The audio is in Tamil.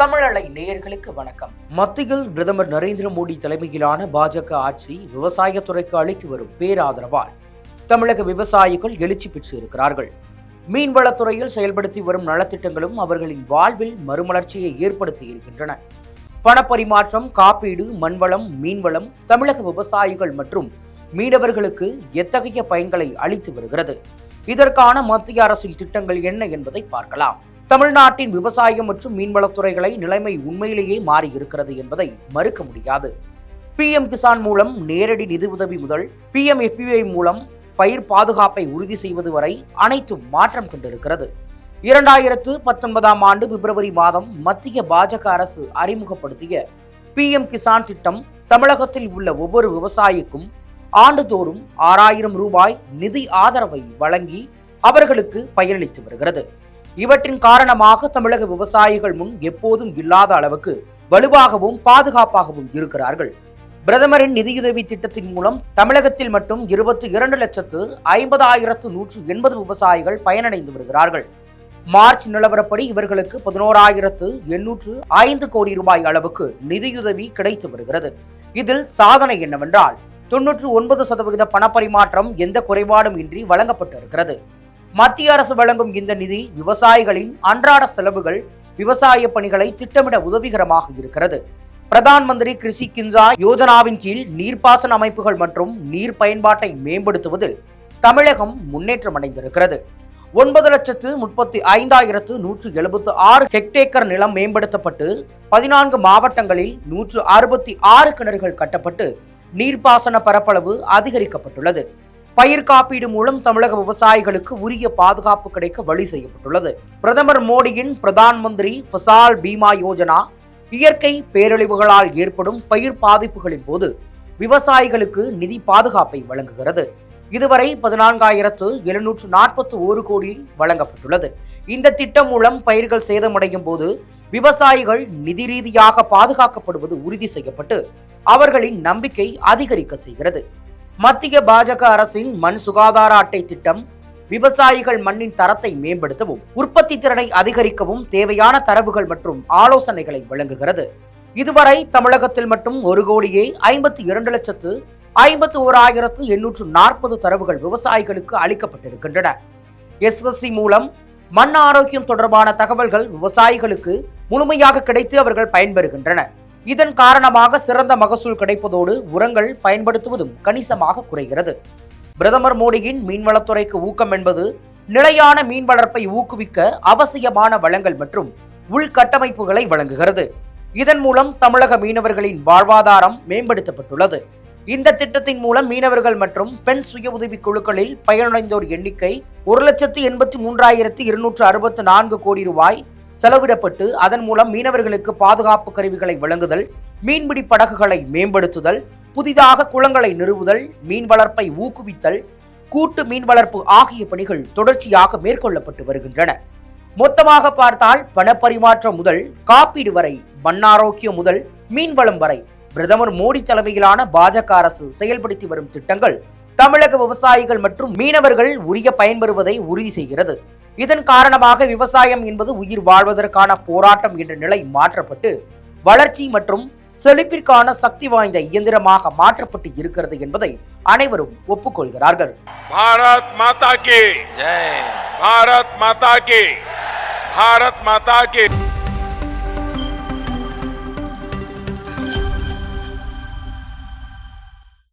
தமிழலை நேயர்களுக்கு வணக்கம். மத்தியில் பிரதமர் நரேந்திர மோடி தலைமையிலான பாஜக ஆட்சி விவசாயத்துறைக்கு அளித்து வரும் பேராதரவால் தமிழக விவசாயிகள் எழுச்சி பெற்று இருக்கிறார்கள். மீன்வளத்துறையில் செயல்படுத்தி வரும் நலத்திட்டங்களும் அவர்களின் வாழ்வில் மறுமலர்ச்சியை ஏற்படுத்தி இருக்கின்றன. பணப்பரிமாற்றம் காப்பீடு மண்வளம் மீன்வளம் தமிழக விவசாயிகள் மற்றும் மீனவர்களுக்கு எத்தகைய பயன்களை அளித்து வருகிறது? இதற்கான மத்திய அரசின் திட்டங்கள் என்ன என்பதை பார்க்கலாம். தமிழ்நாட்டின் விவசாயம் மற்றும் மீன்வளத்துறைகளை நிலைமை உண்மையிலேயே மாறியிருக்கிறது என்பதை மறுக்க முடியாது. பிஎம் கிசான் மூலம் நேரடி நிதி உதவி முதல் பிஎம் எஃப்யூஐ மூலம் பயிர் பாதுகாப்பை உறுதி செய்வது வரை அனைத்தும் மாற்றம் கொண்டிருக்கிறது. இரண்டாயிரத்து பத்தொன்பதாம் ஆண்டு பிப்ரவரி மாதம் மத்திய பாஜக அரசு அறிமுகப்படுத்திய பிஎம் கிசான் திட்டம் தமிழகத்தில் உள்ள ஒவ்வொரு விவசாயிக்கும் ஆண்டுதோறும் ஆறாயிரம் ரூபாய் நிதி ஆதரவை வழங்கி அவர்களுக்கு பயனளித்து வருகிறது. இவற்றின் காரணமாக தமிழக விவசாயிகள் முன் எப்போதும் இல்லாத அளவுக்கு வலுவாகவும் பாதுகாப்பாகவும் இருக்கிறார்கள். பிரதமரின் நிதியுதவி திட்டத்தின் மூலம் தமிழகத்தில் மட்டும் இருபத்தி இரண்டு லட்சத்து ஐம்பதாயிரத்து நூற்று எண்பது விவசாயிகள் பயனடைந்து வருகிறார்கள். மார்ச் நிலவரப்படி இவர்களுக்கு பதினோராயிரத்து எண்ணூற்று ஐந்து கோடி ரூபாய் அளவுக்கு நிதியுதவி கிடைத்து வருகிறது. இதில் சாதனை என்னவென்றால் தொன்னூற்று ஒன்பது சதவிகித பணப்பரிமாற்றம் எந்த குறைபாடும் இன்றி வழங்கப்பட்டிருக்கிறது. மத்திய அரசு வழங்கும் இந்த நிதி விவசாயிகளின் அன்றாட செலவுகள் விவசாய பணிகளை திட்டமிட உதவிகரமாக இருக்கிறது. பிரதான் மந்திரி கிருஷி கின்சா யோஜனாவின் கீழ் நீர்ப்பாசன அமைப்புகள் மற்றும் நீர் பயன்பாட்டை மேம்படுத்துவதில் தமிழகம் முன்னேற்றம் அடைந்திருக்கிறது. ஒன்பது லட்சத்து முப்பத்தி ஐந்தாயிரத்து நூற்று எழுபத்து ஆறு ஹெக்டேக்கர் நிலம் மேம்படுத்தப்பட்டு பதினான்கு மாவட்டங்களில் நூற்று அறுபத்தி ஆறு கிணறுகள் கட்டப்பட்டு நீர்ப்பாசன பரப்பளவு அதிகரிக்கப்பட்டுள்ளது. பயிர் காப்பீடு மூலம் தமிழக விவசாயிகளுக்கு உரிய பாதுகாப்பு கிடைக்க வழி செய்யப்பட்டுள்ளது. பிரதமர் மோடியின் பிரதான் மந்திரி ஃபசால் பீமா யோஜனா இயற்கை பேரழிவுகளால் ஏற்படும் பயிர் பாதிப்புகளின் போது விவசாயிகளுக்கு நிதி பாதுகாப்பை வழங்குகிறது. இதுவரை பதினான்காயிரத்து எழுநூற்று நாற்பத்தி ஒரு கோடி வழங்கப்பட்டுள்ளது. இந்த திட்டம் மூலம் பயிர்கள் சேதமடையும் போது விவசாயிகள் நிதி ரீதியாக பாதுகாக்கப்படுவது உறுதி செய்யப்பட்டு அவர்களின் நம்பிக்கை அதிகரிக்க செய்கிறது. மத்திய பாஜக அரசின் மண் சுகாதார அட்டை திட்டம் விவசாயிகள் மண்ணின் தரத்தை மேம்படுத்தவும் உற்பத்தி திறனை அதிகரிக்கவும் தேவையான தரவுகள் மற்றும் ஆலோசனைகளை வழங்குகிறது. இதுவரை தமிழகத்தில் மட்டும் ஒரு கோடியே ஐம்பத்தி இரண்டு லட்சத்து ஐம்பத்தி ஓராயிரத்து எண்ணூற்று நாற்பது தரவுகள் விவசாயிகளுக்கு அளிக்கப்பட்டிருக்கின்றன. எஸ்எஸ்சி மூலம் மண் ஆரோக்கியம் தொடர்பான தகவல்கள் விவசாயிகளுக்கு முழுமையாக கிடைத்து அவர்கள் பயன்பெறுகின்றனர் இதன் காரணமாக சிறந்த மகசூல் கிடைப்பதோடு உரங்கள் பயன்படுத்துவதும் கணிசமாக குறைகிறது. பிரதமர் மோடியின் மீன்வளத்துறைக்கு ஊக்கம் என்பது நிலையான மீன் வளர்ப்பை ஊக்குவிக்க அவசியமான வளங்கள் மற்றும் உள்கட்டமைப்புகளை வழங்குகிறது. இதன் மூலம் தமிழக மீனவர்களின் வாழ்வாதாரம் மேம்படுத்தப்பட்டுள்ளது. இந்த திட்டத்தின் மூலம் மீனவர்கள் மற்றும் பெண் சுய உதவி குழுக்களில் பயனடைந்தோர் எண்ணிக்கை ஒரு லட்சத்து எண்பத்தி மூன்றாயிரத்தி இருநூற்று அறுபத்து நான்கு கோடி ரூபாய் செலவிடப்பட்டு அதன் மூலம் மீனவர்களுக்கு பாதுகாப்பு கருவிகளை வழங்குதல் மீன்பிடி படகுகளை மேம்படுத்துதல் புதிதாக குளங்களை நிறுவுதல் மீன் வளர்ப்பை ஊக்குவித்தல் கூட்டு மீன் வளர்ப்பு ஆகிய பணிகள் தொடர்ச்சியாக மேற்கொள்ளப்பட்டு வருகின்றன. மொத்தமாக பார்த்தால் பணப்பரிமாற்றம் முதல் காப்பீடு வரை மண்ணாரோக்கியம் முதல் மீன்வளம் வரை பிரதமர் மோடி தலைமையிலான பாஜக அரசு செயல்படுத்தி வரும் திட்டங்கள் தமிழக விவசாயிகள் மற்றும் மீனவர்கள் உரிய பயன்பெறுவதை உறுதி செய்கிறது. இதன் காரணமாக விவசாயம் என்பது உயிர் வாழ்வதற்கான போராட்டம் என்ற நிலை மாற்றப்பட்டு வளர்ச்சி மற்றும் செழிப்பிற்கான சக்தி வாய்ந்த இயந்திரமாக மாற்றப்பட்டு இருக்கிறது என்பதை அனைவரும் ஒப்புக்கொள்கிறார்கள். பாரத் மாதா கி. பாரத் மாதா கே. பாரத் மாதா கே.